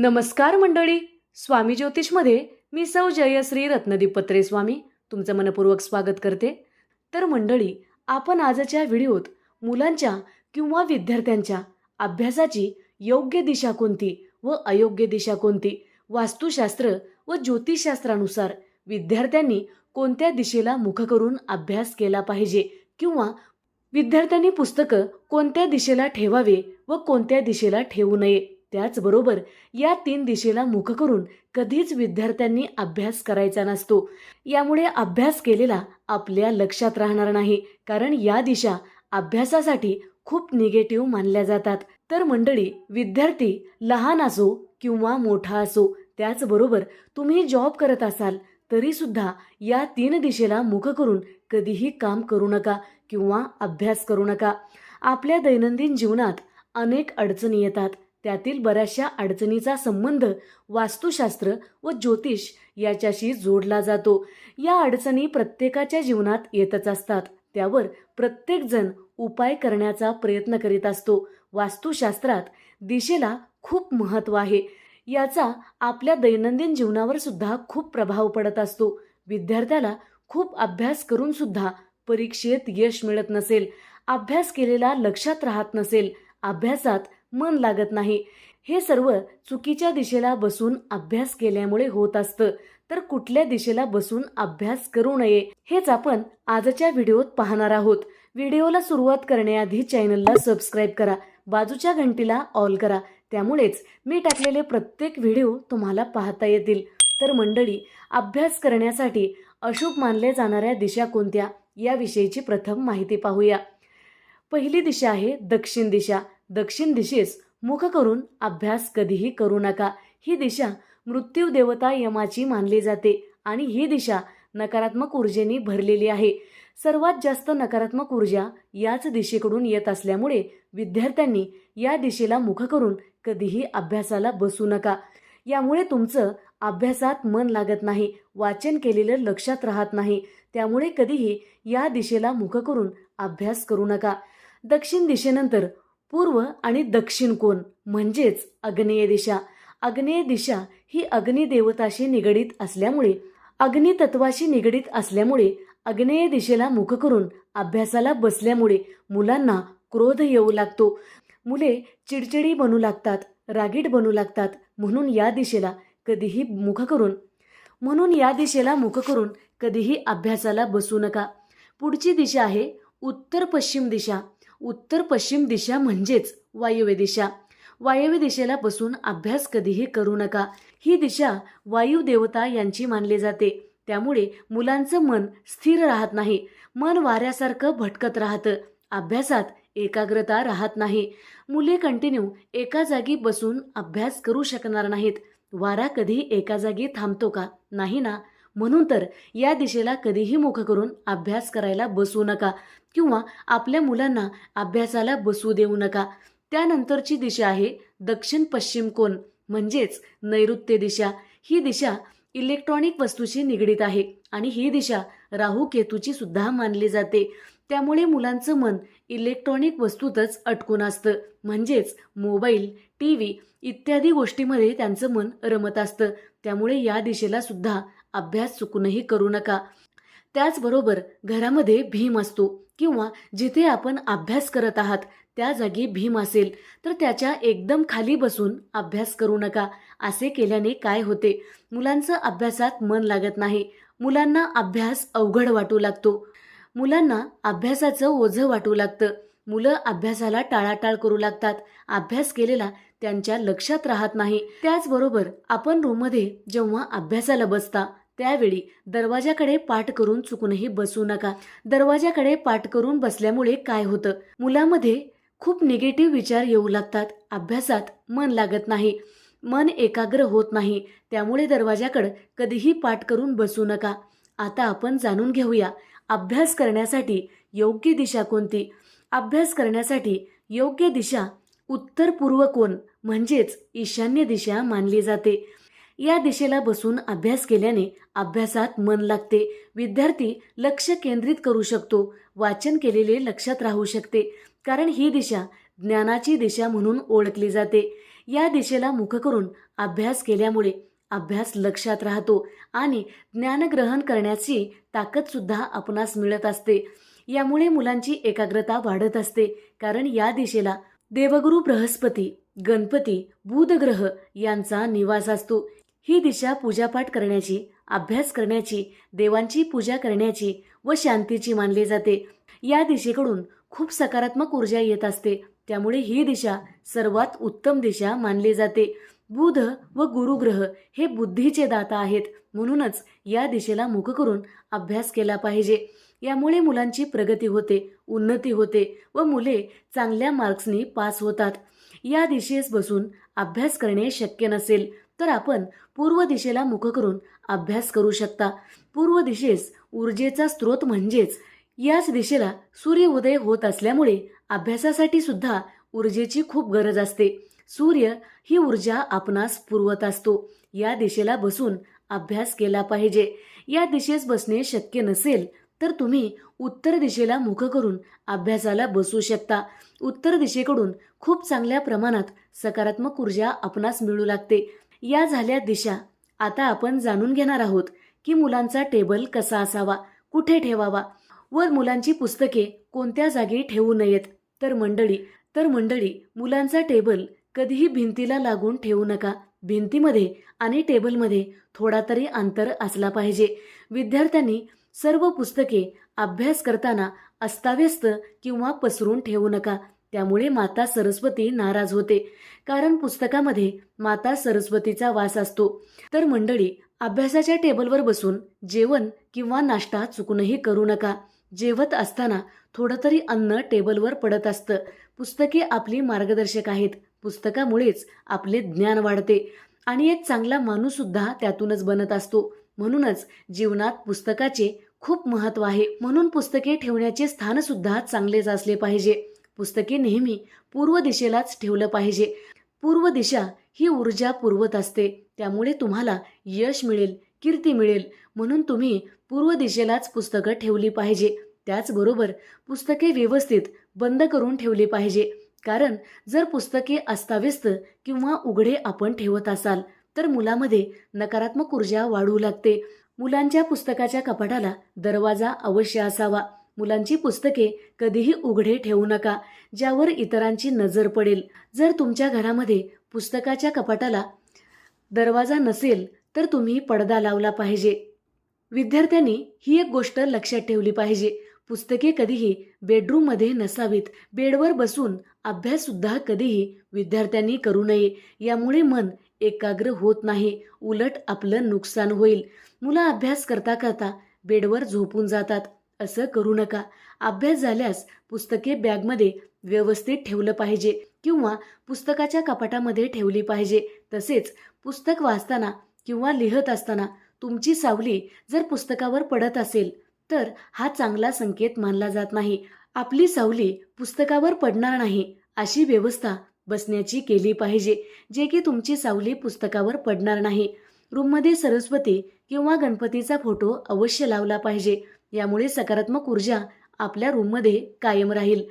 नमस्कार मंडळी. स्वामी ज्योतिषमध्ये मी सौ जयश्री रत्नदीप पत्रे स्वामी तुमचं मनपूर्वक स्वागत करते. तर मंडळी आपण आजच्या व्हिडिओत मुलांच्या किंवा विद्यार्थ्यांच्या अभ्यासाची योग्य दिशा कोणती व अयोग्य दिशा कोणती वास्तुशास्त्र व ज्योतिषशास्त्रानुसार विद्यार्थ्यांनी कोणत्या दिशेला मुख करून अभ्यास केला पाहिजे किंवा विद्यार्थ्यांनी पुस्तकं कोणत्या दिशेला ठेवावे व कोणत्या दिशेला ठेवू नये? त्याचबरोबर या तीन दिशेला मुख करून कधीच विद्यार्थ्यांनी अभ्यास करायचा नसतो. यामुळे अभ्यास केलेला आपल्या लक्षात राहणार नाही कारण या दिशा अभ्यासासाठी खूप निगेटिव्ह मानल्या जातात. तर मंडळी विद्यार्थी लहान असो किंवा मोठा असो त्याचबरोबर तुम्ही जॉब करत असाल तरी सुद्धा या तीन दिशेला मुख करून कधीही काम करू नका किंवा अभ्यास करू नका. आपल्या दैनंदिन जीवनात अनेक अडचणी येतात. त्यातील बऱ्याचशा अडचणीचा संबंध वास्तुशास्त्र व ज्योतिष याच्याशी जोडला जातो. या अडचणी प्रत्येकाच्या जीवनात येतच असतात. त्यावर प्रत्येकजण उपाय करण्याचा प्रयत्न करीत असतो. वास्तुशास्त्रात दिशेला खूप महत्त्व आहे. याचा आपल्या दैनंदिन जीवनावर सुद्धा खूप प्रभाव पडत असतो. विद्यार्थ्याला खूप अभ्यास करून सुद्धा परीक्षेत यश मिळत नसेल. अभ्यास केलेला लक्षात राहत नसेल. अभ्यासात मन लागत नाही. हे सर्व चुकीच्या दिशेला बसून अभ्यास केल्यामुळे होत असतं. तर कुठल्या दिशेला बसून अभ्यास करू नये हेच आपण आजच्या व्हिडिओत पाहणार आहोत. व्हिडिओला सुरुवात करण्याआधी चॅनलला सबस्क्राईब करा बाजूच्या घंटीला ऑल करा. त्यामुळेच मी टाकलेले प्रत्येक व्हिडिओ तुम्हाला पाहता येतील. तर मंडळी अभ्यास करण्यासाठी अशुभ मानल्या जाणाऱ्या दिशा कोणत्या? याविषयीची प्रथम माहिती पाहूया. पहिली दिशा आहे दक्षिण दिशा. दक्षिण दिशेस मुख करून अभ्यास कधीही करू नका. ही दिशा मृत्यू देवता यमाची मानली जाते आणि ही दिशा नकारात्मक ऊर्जेने भरलेली आहे. सर्वात जास्त नकारात्मक ऊर्जा याच दिशेकडून येत असल्यामुळे विद्यार्थ्यांनी या दिशेला मुख करून कधीही अभ्यासाला बसू नका. यामुळे तुमचं अभ्यासात मन लागत नाही वाचन केलेलं लक्षात राहत नाही. त्यामुळे कधीही या दिशेला मुख करून अभ्यास करू नका. दक्षिण दिशेनंतर पूर्व आणि दक्षिण कोण? म्हणजेच अग्नेय दिशा. अग्नेय दिशा ही अग्निदेवताशी निगडीत असल्यामुळे अग्नितत्वाशी निगडीत असल्यामुळे अग्नेय दिशेला मुख करून अभ्यासाला बसल्यामुळे मुलांना क्रोध येऊ लागतो. मुले चिडचिडी बनू लागतात रागीट बनू लागतात म्हणून या दिशेला कधीही मुख करून. म्हणून या दिशेला मुख करून कधीही अभ्यासाला बसू नका. पुढची दिशा आहे उत्तर पश्चिम दिशा. उत्तर पश्चिम दिशा म्हणजेच वायव्य दिशा. वायव्य दिशेला बसून अभ्यास कधीही करू नका. ही दिशा वायू देवता यांची मानली जाते. त्यामुळे मुलांचं मन स्थिर राहत नाही. मन वाऱ्यासारखं भटकत राहतं. अभ्यासात एकाग्रता राहत नाही. मुले कंटिन्यू एका जागी बसून अभ्यास करू शकणार नाहीत. वारा कधी एका जागी थांबतो का? नाही ना? म्हणून तर या दिशेला कधीही मुख करून अभ्यास करायला बसू नका किंवा आपल्या मुलांना अभ्यासाला बसू देऊ नका. त्यानंतरची दिशा आहे दक्षिण पश्चिम कोण म्हणजेच नैऋत्य दिशा. ही दिशा इलेक्ट्रॉनिक वस्तूशी निगडीत आहे आणि ही दिशा राहू केतूची सुद्धा मानली जाते. त्यामुळे मुलांचं मन इलेक्ट्रॉनिक वस्तूतच अटकून असतं. म्हणजेच मोबाईल टी व्ही इत्यादी गोष्टीमध्ये त्यांचं मन रमत असतं. त्यामुळे या दिशेला सुद्धा अभ्यास चुकूनही करू नका. त्याचबरोबर घरामध्ये भीम असतो किंवा जिथे आपण अभ्यास करत आहात त्या जागी भीम असेल तर त्याच्या एकदम खाली बसून अभ्यास करू नका. असे केल्याने काय होते? मुलांचं अभ्यासात मन लागत नाही. मुलांना अभ्यास अवघड वाटू लागतो. मुलांना अभ्यासाचं ओझं वाटू लागतं. मुलं अभ्यासाला टाळाटाळ करू लागतात. अभ्यास केलेला त्यांच्या लक्षात राहत नाही. त्याचबरोबर आपण रूममध्ये जेव्हा अभ्यासाला बसता त्यावेळी दरवाजाकडे पाठ करून चुकूनही बसू नका. दरवाजाकडे पाठ करून बसल्यामुळे काय होतं? मुलामध्ये खूप निगेटिव्ह विचार येऊ लागतात. अभ्यासात मन लागत नाही. मन एकाग्र होत नाही. त्यामुळे दरवाजाकडं कधीही पाठ करून बसू नका. आता आपण जाणून घेऊया. अभ्यास करण्यासाठी योग्य दिशा कोणती? अभ्यास करण्यासाठी योग्य दिशा उत्तर पूर्व कोण म्हणजेच ईशान्य दिशा मानली जाते. या दिशेला बसून अभ्यास केल्याने अभ्यासात मन लागते. विद्यार्थी लक्ष केंद्रित करू शकतो. वाचन केलेले लक्षात राहू शकते. कारण ही दिशा ज्ञानाची दिशा म्हणून ओळखली जाते. या दिशेला मुख करून अभ्यास केल्यामुळे अभ्यास लक्षात राहतो आणि ज्ञानग्रहण करण्याची ताकदसुद्धा आपणास मिळत असते. यामुळे मुलांची एकाग्रता वाढत असते. कारण या दिशेला देवगुरु बृहस्पती गणपती बुधग्रह यांचा निवास असतो. ही दिशा पूजापाठ करण्याची अभ्यास करण्याची देवांची पूजा करण्याची व शांतीची मानली जाते. या दिशेकडून खूप सकारात्मक ऊर्जा येत असते. त्यामुळे ही दिशा सर्वात उत्तम दिशा मानली जाते. बुध व गुरुग्रह हे बुद्धीचे दाता आहेत. म्हणूनच या दिशेला मुख करून अभ्यास केला पाहिजे. यामुळे मुलांची प्रगती होते उन्नती होते व मुले चांगल्या मार्क्सनी पास होतात. या दिशेस बसून अभ्यास करणे शक्य नसेल तर आपण पूर्व दिशेला मुख करून अभ्यास करू शकता. पूर्व दिशेस ऊर्जेचा स्रोत म्हणजेच याच दिशेला सूर्योदय होत असल्यामुळे अभ्यासासाठी सुद्धा ऊर्जेची खूप गरज असते. सूर्य ही ऊर्जा आपणास पुरवत असतो. या दिशेला बसून अभ्यास केला पाहिजे. या दिशेस बसणे शक्य नसेल तर तुम्ही उत्तर दिशेला मुख करून अभ्यासाला बसू शकता. उत्तर दिशेकडून खूप चांगल्या प्रमाणात सकारात्मक ऊर्जा आपणास मिळू लागते. या झाल्या दिशा. आता आपण जाणून घेणार आहोत की मुलांचा टेबल कसा असावा कुठे ठेवावा व मुलांची पुस्तके कोणत्या जागी ठेवू नयेत. तर मंडळी तर मंडळी मुलांचा टेबल कधीही भिंतीला लागून ठेवू नका. भिंतीमध्ये आणि टेबलमध्ये थोडा तरी अंतर असला पाहिजे. विद्यार्थ्यांनी सर्व पुस्तके अभ्यास करताना अस्ताव्यस्त किंवा पसरून ठेवू नका. त्यामुळे माता सरस्वती नाराज होते. कारण पुस्तकामध्ये माता सरस्वतीचा वास असतो. तर मंडळी अभ्यासाच्या टेबलवर बसून जेवण किंवा नाश्ता चुकूनही करू नका. जेवत असताना थोडं तरी अन्न टेबलवर पडत असतं. पुस्तके आपली मार्गदर्शक आहेत. पुस्तकामुळेच आपले ज्ञान वाढते. आणि एक चांगला माणूससुद्धा त्यातूनच बनत असतो. म्हणूनच जीवनात पुस्तकाचे खूप महत्त्व आहे. म्हणून पुस्तके ठेवण्याचे स्थानसुद्धा चांगलेच असले पाहिजे. पुस्तके नेहमी पूर्व दिशेलाच ठेवलं पाहिजे. पूर्व दिशा ही ऊर्जा पुरवत असते. त्यामुळे तुम्हाला यश मिळेल कीर्ती मिळेल. म्हणून तुम्ही पूर्व दिशेलाच पुस्तकं ठेवली पाहिजे. त्याचबरोबर पुस्तके व्यवस्थित बंद करून ठेवली पाहिजे. कारण जर पुस्तके अस्ताव्यस्त किंवा उघडे आपण ठेवत असाल तर मुलामध्ये नकारात्मक ऊर्जा वाढू लागते. मुलांच्या पुस्तकाच्या कपाटाला दरवाजा अवश्य असावा. मुलांची पुस्तके कधीही उघडे ठेवू नका ज्यावर इतरांची नजर पडेल. जर तुमच्या घरामध्ये पुस्तकाच्या कपाटाला दरवाजा नसेल तर तुम्ही पडदा लावला पाहिजे. विद्यार्थ्यांनी ही एक गोष्ट लक्षात ठेवली पाहिजे. पुस्तके कधीही बेडरूममध्ये नसावीत. बेडवर बसून अभ्याससुद्धा कधीही विद्यार्थ्यांनी करू नये. यामुळे मन एकाग्र होत नाही. उलट आपलं नुकसान होईल. मुलं अभ्यास करता करता बेडवर झोपून जातात. असं करू नका. अभ्यास झाल्यास पुस्तके बॅगमध्ये व्यवस्थित ठेवलं पाहिजे किंवा पुस्तकाच्या कपाटामध्ये ठेवली पाहिजे. तसेच पुस्तक वाचताना किंवा लिहत असताना तुमची सावली जर पुस्तकावर पडत असेल तर हा चांगला संकेत मानला जात नाही. आपली सावली पुस्तकावर पडणार नाही अशी व्यवस्था बसण्याची केली पाहिजे जे की तुमची सावली पुस्तकावर पडणार नाही. रूममध्ये सरस्वती किंवा गणपतीचा फोटो अवश्य लावला पाहिजे. यामुळे सकारात्मक ऊर्जा आपल्या रूममध्ये कायम राहील.